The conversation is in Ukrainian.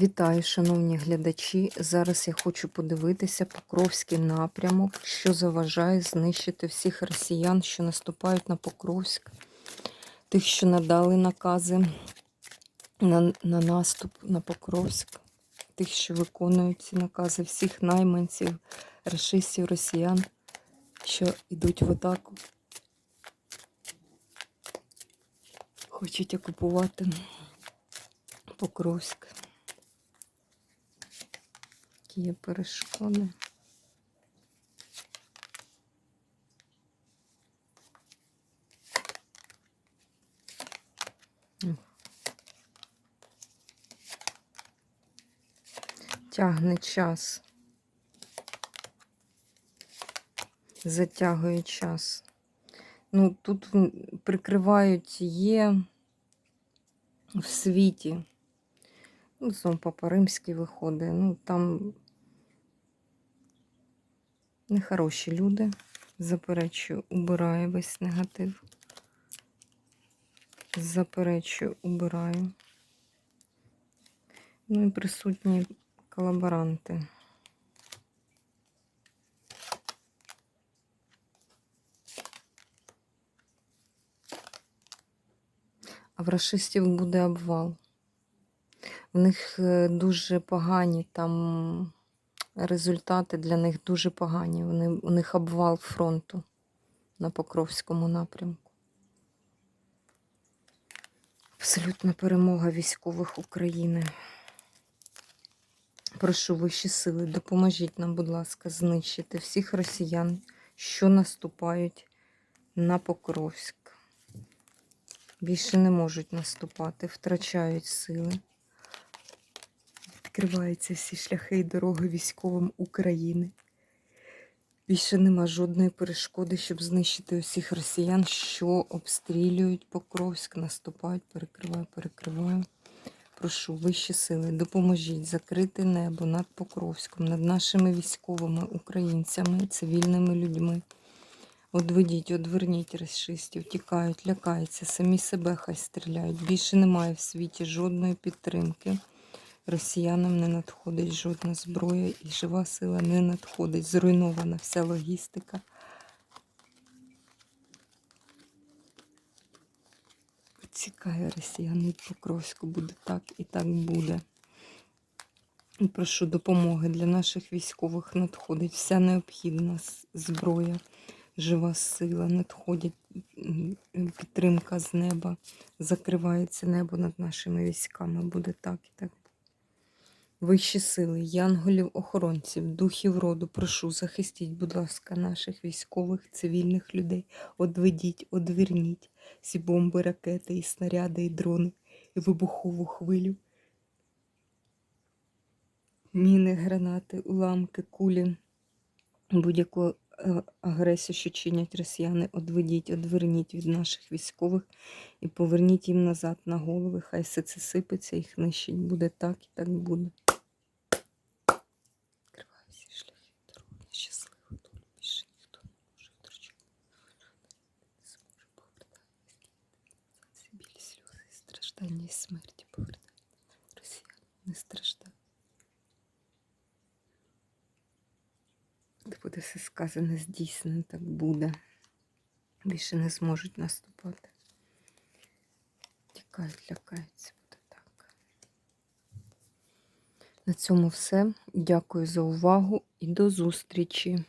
Вітаю, шановні глядачі. Зараз я хочу подивитися Покровський напрямок, що заважає знищити всіх росіян, що наступають на Покровськ, тих, що надали накази на, на наступ на Покровськ, тих, що виконують ці накази, всіх найманців, рашистів, росіян, що йдуть в атаку. Хочуть окупувати Покровськ. Є перешкоди. Тягне час. Затягує час. Ну, тут прикривають є в світі. Ну, знову Папа Римський виходить. Ну, там нехороші люди. Заперечую, убираю весь негатив. Заперечую, убираю. Ну і присутні колаборанти. А в расистів буде обвал. В них е, дуже погані там результати для них дуже погані. Вони, у них обвал фронту на Покровському напрямку. Абсолютна перемога військових України. Прошу вищі сили, допоможіть нам, будь ласка, знищити всіх росіян, що наступають на Покровськ. Більше не можуть наступати, втрачають сили. Відкриваються всі шляхи і дороги військовим України. Більше нема жодної перешкоди, щоб знищити усіх росіян, що обстрілюють Покровськ, наступають, перекриваю, перекриваю. Прошу вищі сили, допоможіть закрити небо над Покровськом, над нашими військовими, українцями, цивільними людьми. Одведіть, одверніть расистів, тікають, лякаються, самі себе хай стріляють. Більше немає в світі жодної підтримки. Росіянам не надходить жодна зброя і жива сила не надходить. Зруйнована вся логістика. Цікає росіян від Покровську. Буде так і так буде. Прошу допомоги для наших військових надходить вся необхідна зброя, жива сила, надходять підтримка з неба, закривається небо над нашими військами. Буде так і так. Вищі сили, янголів, охоронців, духів роду, прошу, захистіть, будь ласка, наших військових, цивільних людей. Одведіть, одверніть всі бомби, ракети, і снаряди, і дрони, і вибухову хвилю. Міни, гранати, уламки, кулі, будь-яку е, агресію, що чинять росіяни, одведіть, одверніть від наших військових і поверніть їм назад на голови. Хай все це сипеться, їх нищить. Буде так і так буде. Відкриваю всі шляхи дороги, нещасливо долю. Більше ніхто не може втрачати. Не зможе повертати всі білі сльози, і смерті повертати. Росіяни не страждають. Де буде все сказане, здійснено, так буде. Більше не зможуть наступати. Тікають, лякаються, буде так. На цьому все. Дякую за увагу і до зустрічі!